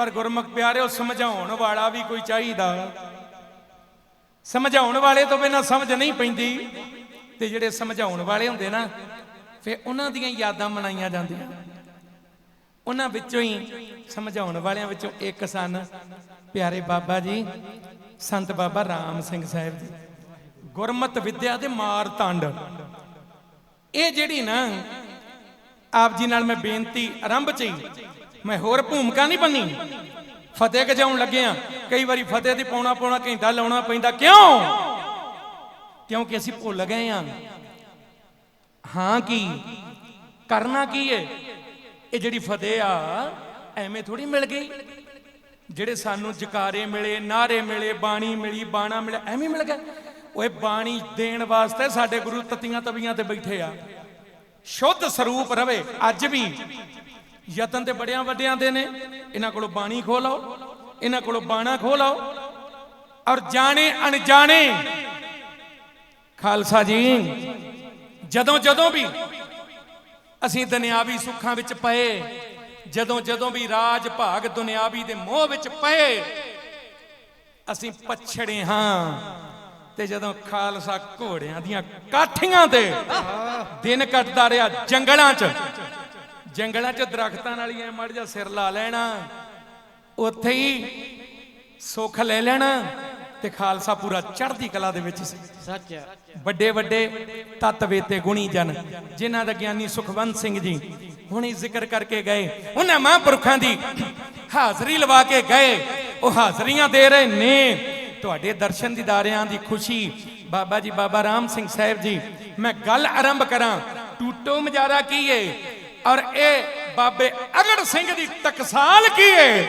ਪਰ ਗੁਰਮੁਖ ਪਿਆਰਿਓ, ਸਮਝਾਉਣ ਵਾਲਾ ਵੀ ਕੋਈ ਚਾਹੀਦਾ। ਸਮਝਾਉਣ ਵਾਲੇ ਤੋਂ ਬਿਨਾਂ ਸਮਝ ਨਹੀਂ ਪੈਂਦੀ। ਤੇ ਜਿਹੜੇ ਸਮਝਾਉਣ ਵਾਲੇ ਹੁੰਦੇ ਨਾ, ਫਿਰ ਉਹਨਾਂ ਦੀਆਂ ਯਾਦਾਂ ਮਨਾਈਆਂ ਜਾਂਦੀਆਂ। ਉਹਨਾਂ ਵਿੱਚੋਂ ਹੀ ਸਮਝਾਉਣ ਵਾਲਿਆਂ ਵਿੱਚੋਂ ਇੱਕ ਸਨ, ਪਿਆਰੇ ਬਾਬਾ ਜੀ, ਸੰਤ ਬਾਬਾ ਰਾਮ ਸਿੰਘ ਸਾਹਿਬ ਜੀ। ਗੁਰਮਤ ਵਿਦਿਆ ਦੇ ਮਾਰ ਤੰਡ। ਇਹ ਜਿਹੜੀ ਨਾ, ਆਪ ਜੀ ਨਾਲ ਮੈਂ ਬੇਨਤੀ, ਆਰੰਭ ਚ ਹੀ ਮੈਂ ਹੋਰ ਭੂਮਿਕਾ ਨਹੀਂ ਬੰਨੀ। ਫਤਿਹ ਗਜਾਉਣ ਲੱਗੇ ਆ। ਕਈ ਵਾਰੀ ਫਤਿਹ ਤੇ ਪਾਉਣਾ ਪਾਉਣਾ ਘੰਟਾ ਲਾਉਣਾ ਪੈਂਦਾ। ਕਿਉਂ? ਕਿਉਂਕਿ ਅਸੀਂ ਭੁੱਲ ਗਏ ਆ। ਹਾਂ ਕੀ? ਕਰਨਾ ਕੀ ਏ? ਇਹ ਜਿਹੜੀ ਫਤਿਹ ਆ, ਐਵੇਂ ਥੋੜੀ ਮਿਲ ਗਈ। ਜਿਹੜੇ ਸਾਨੂੰ ਜਕਾਰੇ ਮਿਲੇ ਨਾਰੇ ਮਿਲੇ, ਬਾਣੀ ਮਿਲੀ, ਬਾਣਾ ਮਿਲਿਆ, ਐਵੇਂ ਮਿਲ ਗਿਆ। ਓਏ, ਬਾਣੀ ਦੇਣ ਵਾਸਤੇ ਸਾਡੇ ਗੁਰੂ ਤਤੀਆਂ ਤਵੀਆਂ ਤੇ ਬੈਠੇ ਆ। ਸ਼ੁੱਧ ਸਰੂਪ ਰਵੇ, ਅੱਜ ਵੀ। ਯਤਨ ਤੇ ਬੜਿਆਂ ਵੱਡਿਆਂ ਦੇ ਨੇ। ਇਹਨਾਂ ਕੋਲੋਂ ਬਾਣੀ ਖੋ ਲਓ ਇਹਨਾਂ ਕੋਲੋਂ ਬਾਣਾ ਖੋ ਲਓ ਔਰ ਜਾਣੇ ਅਣਜਾਣੇ। ਖਾਲਸਾ ਜੀ, ਜਦੋਂ ਜਦੋਂ ਵੀ ਅਸੀਂ ਦੁਨਿਆਵੀ ਸੁੱਖਾਂ ਵਿੱਚ ਪਏ, ਜਦੋਂ ਜਦੋਂ ਵੀ ਰਾਜ ਭਾਗ ਦੁਨਿਆਵੀ ਦੇ ਮੋਹ ਵਿੱਚ ਪਏ, ਅਸੀਂ ਪਛੜੇ ਹਾਂ। ਤੇ ਜਦੋਂ ਖਾਲਸਾ ਘੋੜਿਆਂ ਦੀਆਂ ਕਾਠੀਆਂ ਤੇ ਦਿਨ ਕੱਟਦਾ ਰਿਹਾ ਜੰਗਲਾਂ 'ਚ ਜੰਗਲਾਂ 'ਚ ਦਰਖਤਾਂ ਐ ਮੜ ਜਾ ਸਿਰ ਲਾ ਲੈਣਾ। ਉੱਥੇ ਹੀ ਸੁੱਖ ਲੈ ਲੈਣਾ ਤੇ ਖਾਲਸਾ ਪੂਰਾ ਚੜ੍ਹਦੀ ਕਲਾ ਦੇ ਵਿੱਚ ਸੱਚ ਵੱਡੇ ਵੱਡੇ ਤਤਵੇਤੇ ਗੁਣੀ ਜਨ ਜਿਨ੍ਹਾਂ ਦਾ ਗਿਆਨੀ ਸੁਖਵੰਤ ਸਿੰਘ ਜੀ ਹੁਣੇ ਜ਼ਿਕਰ ਕਰਕੇ ਗਏ। ਉਹਨਾਂ ਮਹਾਂਪੁਰਖਾਂ ਦੀ ਹਾਜ਼ਰੀ ਲਵਾ ਕੇ ਗਏ। ਉਹ ਹਾਜ਼ਰੀਆਂ ਦੇ ਰਹੇ ਨੇ। ਤੁਹਾਡੇ ਦਰਸ਼ਨ ਦੀਦਾਰਿਆਂ ਦੀ ਖੁਸ਼ੀ। ਬਾਬਾ ਜੀ ਬਾਬਾ ਰਾਮ ਸਿੰਘ ਸਾਹਿਬ ਜੀ ਮੈਂ ਗੱਲ ਆਰੰਭ ਕਰਾਂ। ਟੂਟੋ ਮਜਾਰਾ ਕੀ ਏ? ਔਰ ਇਹ ਬਾਬੇ ਅਗੜ ਸਿੰਘ ਦੀ ਟਕਸਾਲ ਕੀ ਏ?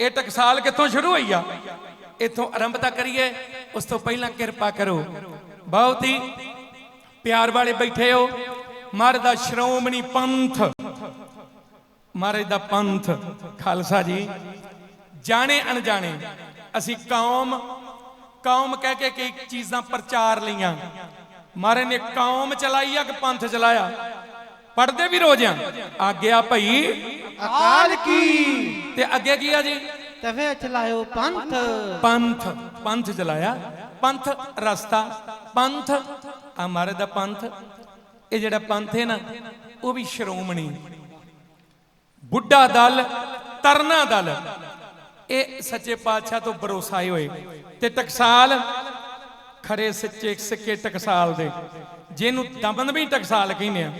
ਇਹ ਟਕਸਾਲ ਕਿੱਥੋਂ ਸ਼ੁਰੂ ਹੋਈ ਆ? ਇੱਥੋਂ ਆਰੰਭਤਾ ਕਰੀਏ, ਉਸ ਤੋਂ ਪਹਿਲਾਂ ਕਿਰਪਾ ਕਰੋ। ਬਹੁਤ ਹੀ ਪਿਆਰ ਵਾਲੇ ਬੈਠੇ ਹੋ। ਮਹਾਰਾਜ ਦਾ ਸ਼੍ਰੋਮਣੀ ਪੰਥ। ਮਹਾਰਾਜ ਦਾ ਪੰਥ। ਖਾਲਸਾ ਜੀ, ਜਾਣੇ ਅਣਜਾਣੇ, ਅਸੀਂ ਕੌਮ ਕੌਮ ਕਹਿ ਕੇ ਕਈ ਚੀਜ਼ਾਂ ਪ੍ਰਚਾਰ ਲਈਆਂ। ਮਹਾਰਾਜ ਨੇ ਕੌਮ ਚਲਾਈ ਆ ਕਿ ਪੰਥ ਚਲਾਇਆ? ਪੜਦੇ ਵੀ ਰੋਜ਼ ਆ। ਆਗਿਆ ਭਈ ਅਕਾਲ ਕੀ? ਤੇ ਅੱਗੇ ਕੀ ਆ ਜੀ? ਤਵੇ ਚਲਾਇਓ ਪੰਥ। ਪੰਥ ਪੰਥ ਚਲਾਇਆ। ਪੰਥ ਰਸਤਾ ਪੰਥ ਆ ਮਹਾਰਾਜ ਦਾ ਪੰਥ। ਇਹ ਜਿਹੜਾ ਪੰਥ ਹੈ ਨਾ ਉਹ ਵੀ ਸ਼੍ਰੋਮਣੀ। ਬੁੱਢਾ ਦਲ ਤਰਨਾ ਦਲ। ਇਹ ਸੱਚੇ ਪਾਤਸ਼ਾਹ ਤੋਂ ਭਰੋਸਾਏ ਹੋਏ। ਤੇ ਟਕਸਾਲ ਖਰੇ ਸੱਚੇ ਸਿੱਕੇ ਟਕਸਾਲ ਦੇ। ਜਿਹਨੂੰ ਦਮਨਵੀ ਟਕਸਾਲ ਕਹਿੰਦੇ ਆ।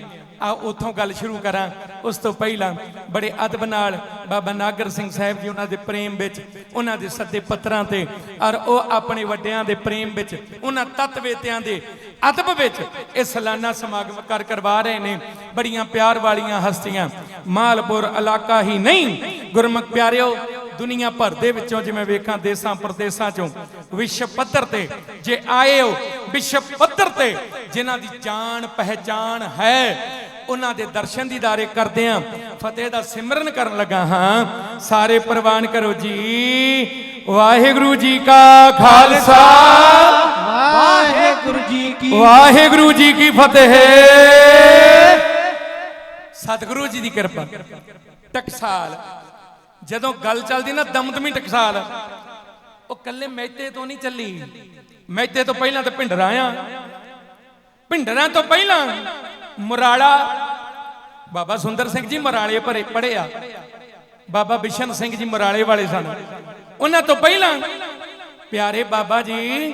ਆ ਉਥੋਂ ਗੱਲ ਸ਼ੁਰੂ ਕਰਾਂ। ਉਸ ਤੋਂ ਪਹਿਲਾਂ ਬੜੇ ਅਦਬ ਨਾਲ ਬਾਬਾ ਨਾਗਰ ਸਿੰਘ ਸਾਹਿਬ ਜੀ ਉਹਨਾਂ ਦੇ ਪ੍ਰੇਮ ਵਿੱਚ, ਉਹਨਾਂ ਦੇ ਸੱਦੇ ਪੱਤਰਾਂ ਤੇ, ਔਰ ਉਹ ਆਪਣੇ ਵੱਡਿਆਂ ਦੇ ਪ੍ਰੇਮ ਵਿੱਚ, ਉਹਨਾਂ ਤਤਵੇਤਿਆਂ ਦੇ ਅਦਬ ਵਿੱਚ ਇਹ ਸਾਲਾਨਾ ਸਮਾਗਮ ਕਰ ਕਰਵਾ ਰਹੇ ਨੇ। ਬੜੀਆਂ ਪਿਆਰ ਵਾਲੀਆਂ ਹਸਤੀਆਂ, ਮਾਲਪੁਰ ਇਲਾਕਾ ਹੀ ਨਹੀਂ, ਗੁਰਮੁਖ ਪਿਆਰਿਓ, ਦੁਨੀਆ ਭਰ ਦੇ ਵਿੱਚੋਂ ਜਿਵੇਂ ਵੇਖਾਂ ਦੇਸਾਂ ਪ੍ਰਦੇਸਾਂ ਚੋਂ, ਵਿਸ਼ਵ ਪੱਧਰ ਤੇ ਜੇ ਆਏ ਹੋ, ਵਿਸ਼ਵ ਪੱਧਰ ਤੇ ਜਿਨ੍ਹਾਂ ਦੀ ਜਾਣ ਪਹਿਚਾਨ ਹੈ ਉਹਨਾਂ ਦੇ ਦਰਸ਼ਨ ਦੀਦਾਰੇ ਕਰਦੇ ਆ। ਫਤਿਹ ਦਾ ਸਿਮਰਨ ਕਰਨ ਲੱਗਾ ਹਾਂ। ਸਾਰੇ ਪ੍ਰਵਾਨ ਕਰੋ ਜੀ। ਵਾਹਿਗੁਰੂ ਜੀ ਕਾ ਖਾਲਸਾ। ਵਾਹਿਗੁਰੂ ਜੀ ਕੀ ਵਾਹਿਗੁਰੂ ਜੀ ਕੀ ਫਤਿਹ। ਸਤਿਗੁਰੂ ਜੀ ਦੀ ਕਿਰਪਾ। ਟਕਸਾਲ। ਜਦੋਂ ਗੱਲ ਚੱਲਦੀ ਨਾ ਦਮਦਮੀ ਟਕਸਾਲ। ਉਹ ਕੱਲੇ ਮਹਿਤੇ ਤੋਂ ਨਹੀਂ ਚੱਲੀ। ਮਹਿਤੇ ਤੋਂ ਪਹਿਲਾਂ ਤਾਂ ਭਿੰਡਰਾਂ ਆ ਭਿੰਡਰਾਂ ਤੋਂ ਪਹਿਲਾਂ ਮੁਰਾਲਾ। ਬਾਬਾ ਸੁੰਦਰ ਸਿੰਘ ਜੀ ਮੁਰਾਲੇ ਭਰੇ ਪੜ੍ਹੇ ਆ। ਬਾਬਾ ਬਿਸ਼ਨ ਸਿੰਘ ਜੀ ਮੁਰਾਲੇ ਵਾਲੇ ਸਨ। ਉਹਨਾਂ ਤੋਂ ਪਹਿਲਾਂ ਪਿਆਰੇ ਬਾਬਾ ਜੀ,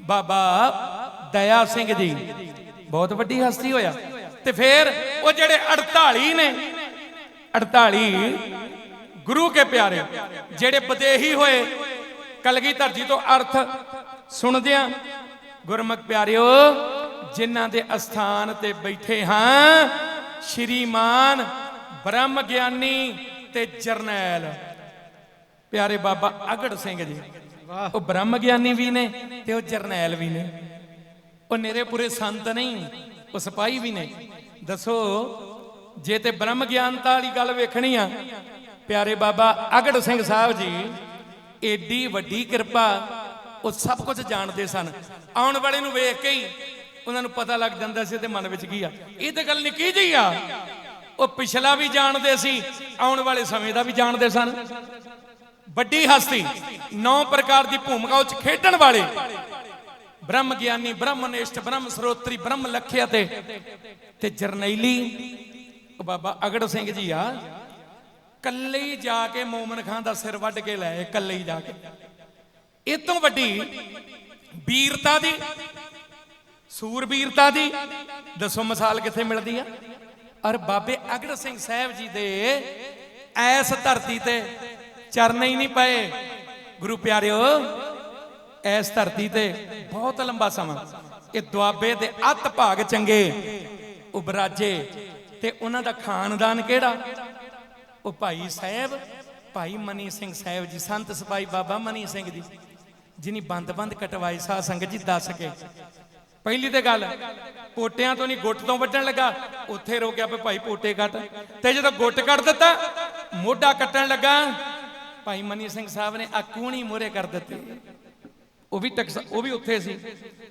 ਬਾਬਾ ਦਇਆ ਸਿੰਘ ਜੀ, ਬਹੁਤ ਵੱਡੀ ਹਸਤੀ ਹੋਇਆ। ਤੇ ਫਿਰ ਉਹ ਜਿਹੜੇ 48 ਨੇ 48 ਗੁਰੂ ਕੇ ਪਿਆਰੇ, ਜਿਹੜੇ ਬਦੇਹੀ ਹੋਏ, ਕਲਗੀਧਰ ਜੀ ਤੋਂ ਅਰਥ ਸੁਣਦਿਆਂ ਗੁਰਮੁਖ ਪਿਆਰਿਓ ਜਿਨ੍ਹਾਂ ਦੇ ਅਸਥਾਨ ਤੇ ਬੈਠੇ ਹਾਂ, ਸ਼੍ਰੀਮਾਨ ਬ੍ਰਹਮ ਗਿਆਨੀ ਤੇ ਜਰਨੈਲ। ਪਿਆਰੇ ਬਾਬਾ ਅਗੜ ਸਿੰਘ ਜੀ, ਉਹ ਬ੍ਰਹਮ ਗਿਆਨੀ ਵੀ ਨੇ ਤੇ ਉਹ ਜਰਨੈਲ ਵੀ ਨੇ। ਉਹ ਨੇਰੇ ਸੰਤ ਨਹੀਂ, ਉਹ ਸਿਪਾਹੀ ਵੀ ਨੇ। ਦੱਸੋ, ਜੇ ਤੇ ਬ੍ਰਹਮ ਗਿਆਨਤਾ ਵਾਲੀ ਗੱਲ ਵੇਖਣੀ ਆ, ਪਿਆਰੇ ਬਾਬਾ ਅਗੜ ਸਿੰਘ ਸਾਹਿਬ ਜੀ, ਏਡੀ ਵੱਡੀ ਕਿਰਪਾ, ਉਹ ਸਭ ਕੁਝ ਜਾਣਦੇ ਸਨ। ਆਉਣ ਵਾਲੇ ਨੂੰ ਵੇਖ ਕੇ ਹੀ ਉਹਨਾਂ ਨੂੰ ਪਤਾ ਲੱਗ ਜਾਂਦਾ ਸੀ ਤੇ ਮਨ ਵਿੱਚ ਕੀ ਆ? ਇਹ ਤਾਂ ਗੱਲ ਨਿੱਕੀ ਜਿਹੀ ਆ। ਉਹ ਪਿਛਲਾ ਵੀ ਜਾਣਦੇ ਸੀ, ਆਉਣ ਵਾਲੇ ਸਮੇਂ ਦਾ ਵੀ ਜਾਣਦੇ ਸਨ। ਵੱਡੀ ਹਸਤੀ, ਨੌ ਪ੍ਰਕਾਰ ਦੀ ਭੂਮਿਕਾ ਉੱਚ ਖੇਡਣ ਵਾਲੇ। ਬ੍ਰਹਮ ਗਿਆਨੀ ਬ੍ਰਹਮਨਿਸ਼ਟ ਬ੍ਰਹਮ ਸਰੋਤਰੀ, ਬ੍ਰਹਮ ਲਖਿਆ ਤੇ ਤੇ ਜਰਨੈਲੀ। ਬਾਬਾ ਅਗੜ ਸਿੰਘ ਜੀ ਆ। ਕੱਲੇ ਹੀ ਜਾ ਕੇ ਮੋਮਨ ਖਾਨ ਦਾ ਸਿਰ ਵੱਢ ਕੇ ਲੈ ਕੱਲੇ ਹੀ ਜਾ ਕੇ। ਇਹ ਤੋਂ ਵੱਡੀ ਵੀਰਤਾ ਦੀ ਸੂਰਬੀਰਤਾ ਦੀ? ਦੱਸੋ ਮਿਸਾਲ ਕਿੱਥੇ ਮਿਲਦੀ ਆ? ਔਰ ਬਾਬੇ ਅਗੜ ਸਿੰਘ ਸਾਹਿਬ ਜੀ ਦੇ ਐਸ ਧਰਤੀ ਤੇ ਚਰਨੇ ਹੀ ਨਹੀਂ ਪਏ। ਗੁਰੂ ਪਿਆਰਿਓ, ਐਸ ਧਰਤੀ ਤੇ ਬਹੁਤ ਲੰਬਾ ਸਮਾਂ। ਇਹ ਦੁਆਬੇ ਦੇ ਅੱਤ ਭਾਗ ਚੰਗੇ ਉਬਰਾਜੇ ਤੇ ਉਹਨਾਂ ਦਾ ਖਾਨਦਾਨ ਕਿਹੜਾ? ਉਹ ਭਾਈ ਸਾਹਿਬ, ਭਾਈ ਮਨੀ ਸਿੰਘ ਸਾਹਿਬ ਜੀ, ਸੰਤ ਸਿਪਾਹੀ ਬਾਬਾ ਮਨੀ ਸਿੰਘ ਜੀ, ਜਿਨੀ ਬੰਦ-ਬੰਦ ਕਟਵਾਈ ਸਾਧ ਸੰਗਤ ਜੀ, ਦੱਸ ਕੇ ਪਹਿਲੀ ਤੇ ਗੱਲ, ਪੋਟਿਆਂ ਤੋਂ ਨਹੀਂ ਗੁੱਟ ਤੋਂ ਵੱਢਣ ਲੱਗਾ, ਉੱਥੇ ਰੋਕਿਆ ਵੀ ਭਾਈ ਪੋਟੇ ਕੱਟ। ਤੇ ਜਦੋਂ ਗੁੱਟ ਕੱਟ ਦਿੱਤਾ, ਮੋਢਾ ਕੱਟਣ ਲੱਗਾ, ਭਾਈ ਮਨੀ ਸਿੰਘ ਸਾਹਿਬ ਨੇ ਆ ਕੂਣੀ ਮੋਰੇ ਕਰ ਦਿੱਤੀ। ਉਹ ਵੀ ਟਕਸ, ਉਹ ਵੀ ਉੱਥੇ ਸੀ।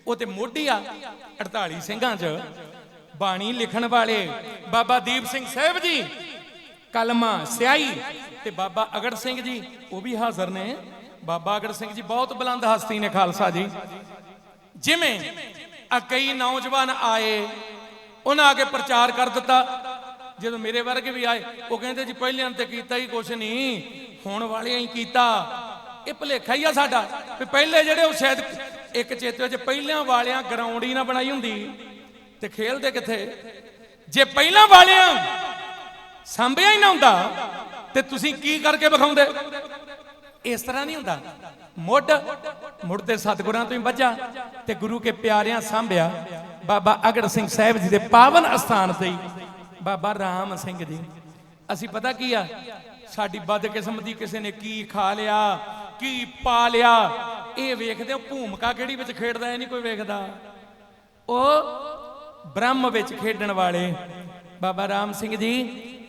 ਉਹ ਤੇ ਮੋਢੀ ਆ 48 ਸਿੰਘਾਂ 'ਚ। ਬਾਣੀ ਲਿਖਣ ਵਾਲੇ ਬਾਬਾ ਦੀਪ ਸਿੰਘ ਸਾਹਿਬ ਜੀ, ਕਲਮਾ ਸਿਆਹੀ ਤੇ ਬਾਬਾ ਅਗੜ ਸਿੰਘ ਜੀ, ਉਹ ਵੀ ਹਾਜ਼ਰ ਨੇ। ਬਾਬਾ ਅਗੜ ਸਿੰਘ ਜੀ ਬਹੁਤ ਬੁਲੰਦ ਹਸਤੀ ਨੇ ਖਾਲਸਾ ਜੀ। ਜਿਵੇਂ ਆ ਕਈ ਨੌਜਵਾਨ ਆਏ, ਉਹਨਾਂ ਆ ਕੇ ਪ੍ਰਚਾਰ ਕਰ ਦਿੱਤਾ। ਜਦੋਂ ਮੇਰੇ ਵਰਗੇ ਵੀ ਆਏ, ਉਹ ਕਹਿੰਦੇ ਜੀ ਪਹਿਲਿਆਂ ਤੇ ਕੀਤਾ ਹੀ ਕੁਛ ਨਹੀਂ, ਹੁਣ ਵਾਲਿਆਂ ਹੀ ਕੀਤਾ। ਇਹ ਭਲੇਖਾ ਹੀ ਆ ਸਾਡਾ ਵੀ ਪਹਿਲੇ ਜਿਹੜੇ ਉਹ ਸ਼ਾਇਦ ਇੱਕ ਚੇਤੇ ਵਿੱਚ ਪਹਿਲਿਆਂ ਵਾਲਿਆਂ ਗਰਾਊਂਡ ਹੀ ਨਾ ਬਣਾਈ ਹੁੰਦੀ ਤੇ ਖੇਲਦੇ ਕਿੱਥੇ? ਜੇ ਪਹਿਲਾਂ ਵਾਲਿਆਂ ਸੰਭਿਆ ਹੀ ਨਾ ਹੁੰਦਾ ਤੇ ਤੁਸੀਂ ਕੀ ਕਰਕੇ ਵਿਖਾਉਂਦੇ? ਇਸ ਤਰ੍ਹਾਂ ਨਹੀਂ ਹੁੰਦਾ। ਮੁੱਢ ਮੁੱਢ ਤੇ ਸਤਿਗੁਰਾਂ ਤੋਂ ਹੀ ਵੱਜਾ ਤੇ ਗੁਰੂ ਕੇ ਪਿਆਰਿਆਂ ਸੰਭਿਆ। ਬਾਬਾ ਅਗੜ ਸਿੰਘ ਸਾਹਿਬ ਜੀ ਦੇ ਪਾਵਨ ਅਸਥਾਨ ਤੇ ਬਾਬਾ ਰਾਮ ਸਿੰਘ ਜੀ। ਅਸੀਂ ਪਤਾ ਕੀ ਆ? ਸਾਡੀ ਬਦ ਕਿਸਮ ਦੀ ਕਿਸੇ ਨੇ ਕੀ ਖਾ ਲਿਆ, ਕੀ ਪਾ ਲਿਆ, ਇਹ ਵੇਖਦੇ ਹੋ ਭੂਮਿਕਾ ਕਿਹੜੀ ਵਿੱਚ ਖੇਡਦਾ, ਇਹ ਨਹੀਂ ਕੋਈ ਵੇਖਦਾ। ਉਹ ਬ੍ਰਹਮ ਵਿੱਚ ਖੇਡਣ ਵਾਲੇ ਬਾਬਾ ਰਾਮ ਸਿੰਘ ਜੀ,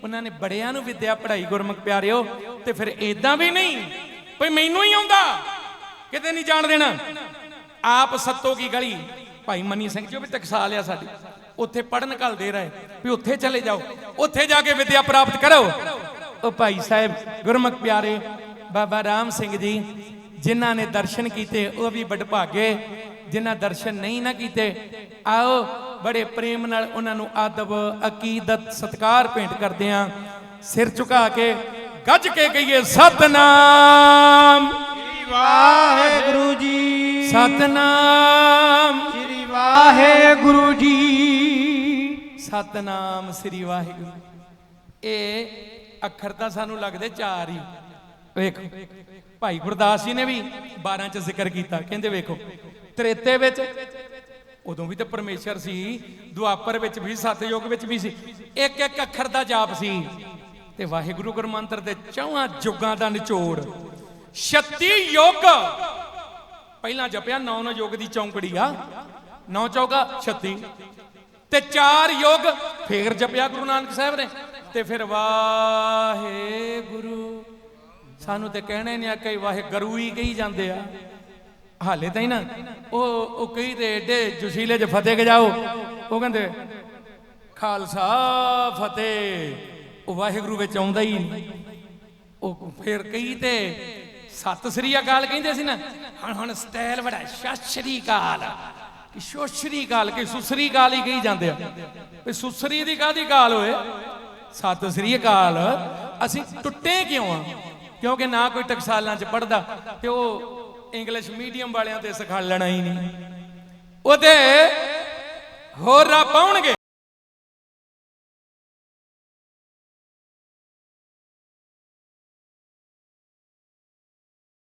ਉਹਨਾਂ ਨੇ ਬੜਿਆਂ ਨੂੰ ਵਿਦਿਆ ਪੜ੍ਹਾਈ ਗੁਰਮੁਖ ਪਿਆਰਿਓ, ਤੇ ਫਿਰ ਇਦਾਂ ਵੀ ਨਹੀਂ ਭਈ ਮੈਨੂੰ ਹੀ ਆਉਂਦਾ। ਕਿਤੇ ਨਹੀਂ ਜਾਣ ਦੇਣਾ। ਆਪ ਸੱਤੋ ਕੀ ਗਲੀ। ਭਾਈ ਮਨੀ ਸਿੰਘ ਜੀ ਉਹ ਵੀ ਟਕਸਾ ਲਿਆ ਸਾਡੀ। ਉੱਥੇ ਪੜਨ ਘੱਲ ਦੇ ਰਹੇ, ਵੀ ਉੱਥੇ ਚਲੇ ਜਾਓ। ਉੱਥੇ ਜਾ ਕੇ ਵਿਦਿਆ ਪ੍ਰਾਪਤ ਕਰੋ। ਉਹ ਭਾਈ ਸਾਹਿਬ, ਗੁਰਮੁਖ ਪਿਆਰੇ, ਬਾਬਾ ਰਾਮ ਸਿੰਘ ਜੀ, ਜਿਨ੍ਹਾਂ ਨੇ ਦਰਸ਼ਨ ਕੀਤੇ, ਉਹ ਵੀ ਵਡਭਾਗੇ। ਜਿਨ੍ਹਾਂ ਦਰਸ਼ਨ ਨਹੀਂ ਨਾ ਕੀਤੇ, ਆਓ, ਬੜੇ ਪ੍ਰੇਮ ਨਾਲ ਉਹਨਾਂ ਨੂੰ ਆਦਬ, ਅਕੀਦਤ, ਸਤਕਾਰ ਭੇਂਟ ਕਰਦੇ ਆਂ। ਸਿਰ ਝੁਕਾ ਕੇ ਗੱਜ ਕੇ ਕਹੀਏ, ਸਤਨਾਮ। ਵਾਹਿਗੁਰੂ ਜੀ। ਸਤਨਾਮ। ਸ੍ਰੀ ਵਾਹਿਗੁਰੂ ਜੀ। ਸਤਨਾਮ ਸ੍ਰੀ ਵਾਹਿਗੁਰੂ। ਇਹ ਅੱਖਰ ਤਾਂ ਸਾਨੂੰ ਲੱਗਦੇ ਚਾਰ ਹੀ। ਵੇਖੋ ਭਾਈ ਗੁਰਦਾਸ ਜੀ ਨੇ ਵੀ 12 ਚ ਜ਼ਿਕਰ ਕੀਤਾ ਕਹਿੰਦੇ ਵੇਖੋ ਤ੍ਰੇਤੇ ਵਿੱਚ ਉਦੋਂ ਵੀ ਤਾਂ ਪਰਮੇਸ਼ਰ ਸੀ ਦੁਆਪਰ ਵਿੱਚ ਵੀ ਸਤਯੁਗ ਵਿੱਚ ਵੀ ਸੀ ਇੱਕ ਇੱਕ ਅੱਖਰ ਦਾ ਜਾਪ ਸੀ। ਤੇ ਵਾਹਿਗੁਰੂ ਗੁਰਮੰਤਰ ਦੇ ਚੌਹਾਂ ਯੁੱਗਾਂ ਦਾ ਨਿਚੋੜ। 36 ਯੁੱਗ। ਪਹਿਲਾਂ ਜਪਿਆ ਨੌ ਯੁੱਗ ਦੀ ਚੌਂਕੜੀ ਆ। ਨੌ ਚੌਗਾ 36 ਤੇ ਚਾਰ ਯੁੱਗ, ਫੇਰ ਜਪਿਆ ਗੁਰੂ ਨਾਨਕ ਸਾਹਿਬ ਨੇ। ਤੇ ਫਿਰ ਵਾਹਿਗੁਰੂ। ਸਾਨੂੰ ਤੇ ਕਹਿਣੇ ਨਹੀਂ ਆ ਕਈ ਵਾਹਿਗੁਰੂ ਹੀ ਕਹੀ ਜਾਂਦੇ ਆ। ਹਾਲੇ ਤਾਂ ਹੀ ਨਾ, ਉਹ ਉਹ ਕਈ ਤੇ ਏਡੇ ਜੁਸ਼ੀਲੇ ਚ ਫਤਿਹ ਗਜਾਓ। ਉਹ ਕਹਿੰਦੇ, ਖਾਲਸਾ ਫਤਿਹ। ਉਹ ਵਾਹਿਗੁਰੂ ਵਿੱਚ ਆਉਂਦਾ ਹੀ ਨਹੀਂ। ਉਹ ਫੇਰ ਕਈ ਤੇ ਸਤਿ ਸ੍ਰੀ ਅਕਾਲ ਕਹਿੰਦੇ ਸੀ ਨਾ। ਹੁਣ ਹੁਣ ਸਟਾਈਲ ਬੜਾ ਸਤਿ ਸ੍ਰੀ ਅਕਾਲ। ਕਿ ਸਤਿ ਸ੍ਰੀ ਕਿ ਸੁਸਰੀ ਅਕਾਲ ਹੀ ਕਹੀ ਜਾਂਦੇ ਆ। ਵੀ ਸੁਸਰੀ ਦੀ ਕਾਦੀ ਗਾਲ ਹੋਏ? ਸਤਿ ਸ੍ਰੀ ਅਕਾਲ। ਅਸੀਂ ਟੁੱਟੇ ਕਿਉਂ ਆ? ਕਿਉਂਕਿ ਨਾ ਕੋਈ ਟਕਸਾਲਾਂ ਚ ਪੜਦਾ ਤੇ ਉਹ ਇੰਗਲਿਸ਼ ਮੀਡੀਅਮ ਵਾਲਿਆਂ ਤੇ ਸਿਖਾਲਣਾ ਹੀ ਨਹੀਂ। ਉਹਦੇ ਹੋਰ ਰਾ ਪਾਉਣਗੇ।